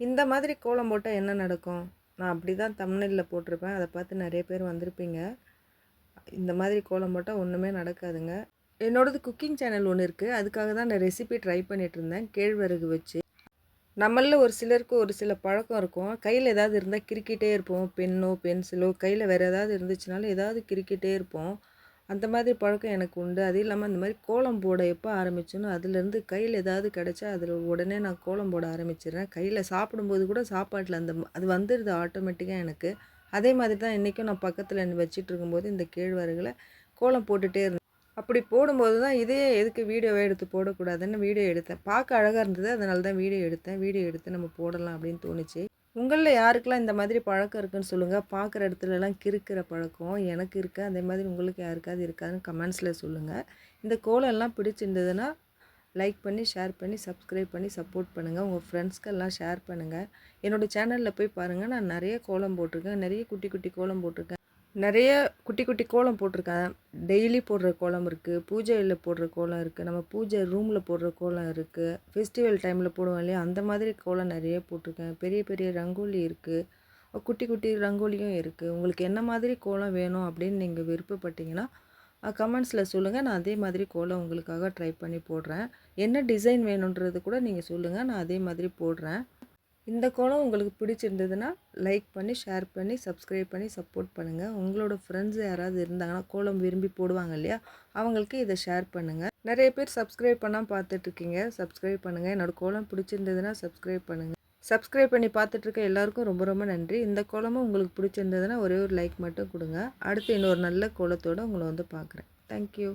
இந்த மாதிரி கோலம் போட்டால் என்ன நடக்கும்? நான் அப்படி தான் தமிழில் போட்டிருப்பேன். அதை பார்த்து நிறைய பேர் வந்திருப்பீங்க. இந்த மாதிரி கோலம் போட்டால் ஒன்றுமே நடக்காதுங்க. என்னோடது குக்கிங் சேனல் ஒன்று இருக்குது அதுக்காக தான் நான் ரெசிபி ட்ரை பண்ணிகிட்டு இருந்தேன். கேழ்வரகு வச்சு. நம்மளில் ஒரு சிலருக்கு ஒரு சில பழக்கம் இருக்கும். கையில் ஏதாவது இருந்தால் கிறுக்கிட்டே இருப்போம். பென்னோ பென்சிலோ கையில் வேறு ஏதாவது இருந்துச்சுனாலும் ஏதாவது கிறுக்கிட்டே இருப்போம். அந்த மாதிரி பழக்கம் எனக்கு உண்டு. அது இல்லாமல் அந்த மாதிரி கோலம் போட எப்போ ஆரம்பிச்சோன்னு அதுலேருந்து கையில் ஏதாவது கிடச்சா அதில் உடனே நான் கோலம் போட ஆரம்பிச்சிடுறேன். கையில் சாப்பிடும்போது கூட சாப்பாட்டில் அந்த அது வந்துடுது ஆட்டோமேட்டிக்காக எனக்கு. அதே மாதிரி தான் இன்றைக்கும் நான் பக்கத்தில் வச்சுட்டு இருக்கும்போது இந்த கேழ்வரகுல கோலம் போட்டுகிட்டே இருந்தேன். அப்படி போடும்போது தான் இதே எதுக்கு வீடியோவை எடுத்து போடக்கூடாதுன்னு வீடியோ எடுத்தேன். பார்க்க அழகாக இருந்தது. அதனால தான் வீடியோ எடுத்தேன். வீடியோ எடுத்து நம்ம போடலாம் அப்படின்னு தோணுச்சு. உங்களில் யாருக்கெல்லாம் இந்த மாதிரி பழக்கம் இருக்குன்னு சொல்லுங்கள் பார்க்குற இடத்துலலாம் கிறுக்கிற பழக்கம் எனக்கு இருக்குது அதே மாதிரி உங்களுக்கு யாருக்காவது இருக்காதுன்னு கமெண்ட்ஸில் சொல்லுங்கள் இந்த கோலம்லாம் பிடிச்சிருந்ததுன்னா லைக் பண்ணி ஷேர் பண்ணி சப்ஸ்கிரைப் பண்ணி சப்போர்ட் பண்ணுங்கள் உங்கள் ஃப்ரெண்ட்ஸ்க்கெல்லாம் ஷேர் பண்ணுங்கள் என்னோடய சேனலில் போய் பாருங்கள் நான் நிறைய கோலம் போட்டிருக்கேன். நிறைய குட்டி குட்டி கோலம் போட்டிருக்கேன். நிறைய குட்டி குட்டி கோலம் போட்டிருக்கேன் டெய்லி போடுற கோலம் இருக்குது பூஜையில் போடுற கோலம் இருக்குது நம்ம பூஜை ரூமில் போடுற கோலம் இருக்குது ஃபெஸ்டிவல் டைமில் போடுவோம் இல்லையா? அந்த மாதிரி கோலம் நிறைய போட்டிருக்கேன் பெரிய பெரிய ரங்கோலி இருக்குது குட்டி குட்டி ரங்கோலியும் இருக்குது உங்களுக்கு என்ன மாதிரி கோலம் வேணும் அப்படின்னு நீங்கள் விருப்பப்பட்டீங்கன்னா கமெண்ட்ஸில் சொல்லுங்கள் நான் அதே மாதிரி கோலம் உங்களுக்காக ட்ரை பண்ணி போடுறேன். என்ன டிசைன் வேணுன்றது கூட நீங்கள் சொல்லுங்கள் நான் அதே மாதிரி போடுறேன். இந்த கோலம் உங்களுக்கு பிடிச்சிருந்ததுன்னா லைக் பண்ணி ஷேர் பண்ணி சப்ஸ்கிரைப் பண்ணி சப்போர்ட் பண்ணுங்கள் உங்களோட ஃப்ரெண்ட்ஸ் யாராவது இருந்தாங்கன்னா கோலம் விரும்பி போடுவாங்க இல்லையா அவங்களுக்கு இதை ஷேர் பண்ணுங்கள் நிறைய பேர் சப்ஸ்கிரைப் பண்ணால் பார்த்துட்ருக்கீங்க சப்ஸ்கிரைப் பண்ணுங்கள் என்னோடய கோலம் பிடிச்சிருந்ததுன்னா சப்ஸ்கிரைப் பண்ணுங்கள் சப்ஸ்கிரைப் பண்ணி பார்த்துட்ருக்க எல்லாருக்கும் ரொம்ப ரொம்ப நன்றி. இந்த கோலமும் உங்களுக்கு பிடிச்சிருந்ததுன்னா ஒரே ஒரு லைக் மட்டும் கொடுங்க. அடுத்து இன்னொரு நல்ல கோலத்தோடு உங்களை வந்து பார்க்குறேன். தேங்க்யூ